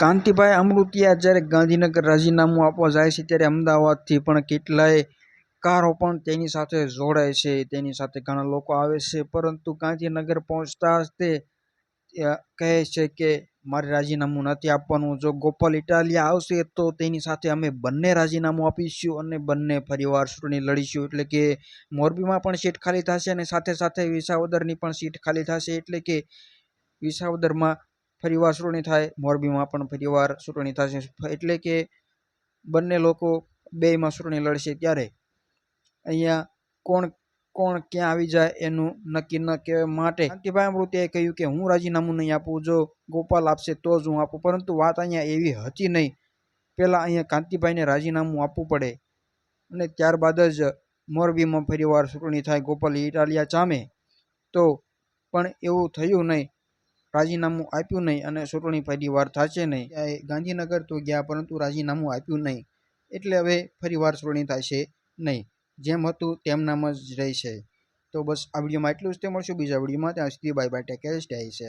કાંતિભાઈ અમૃતિયા જ્યારે ગાંધીનગર રાજીનામું આપવા જાય છે ત્યારે અમદાવાદથી પણ કેટલાય કારો પણ તેની સાથે જોડાય છે, તેની સાથે ઘણા લોકો આવે છે. પરંતુ ગાંધીનગર પહોંચતા તે કહે છે કે, મારે રાજીનામું નથી આપવાનું. જો ગોપાલ ઇટાલિયા આવશે તો તેની સાથે અમે બંને રાજીનામું આપીશું અને બંને ફરીવાર ચૂંટણી લડીશું. એટલે કે મોરબીમાં પણ સીટ ખાલી થશે અને સાથે સાથે વિસાવદરની પણ સીટ ખાલી થશે. એટલે કે વિસાવદરમાં ફરીવાર ચૂંટણી થાય, મોરબીમાં પણ ફરીવાર ચૂંટણી થશે. એટલે કે બંને લોકો બેયમાં ચૂંટણી લડશે ત્યારે. અહીંયા કોણ કોણ ક્યાં આવી જાય એનું નક્કી ન કહેવા માટે. શાંતિભાઈ અમૃતિયાએ કહ્યું કે હું રાજીનામું નહીં આપું, જો ગોપાલ આપશે તો જ હું આપું. પરંતુ વાત અહીંયા એવી હતી નહીં. પહેલાં અહીંયા કાંતિભાઈને રાજીનામું આપવું પડે. અને ત્યારબાદ જ મોરબીમાં ફરીવાર ચૂંટણી થાય ગોપાલ ઇટાલિયા ચામે તો પણ એવું થયું નહીં. રાજીનામું આપ્યું નહીં અને ચૂંટણી ફરીવાર થશે નહીં. એ ગાંધીનગર તો ગયા, પરંતુ રાજીનામું આપ્યું નહીં. એટલે હવે ફરીવાર ચૂંટણી થશે નહીં. જેમ હતું તેમનામ જ રહેશે. તો બસ આ વિડીયોમાં એટલું જ. તે મળશું બીજા વિડીયોમાં. ત્યાં સુધી bye bye take care stay છે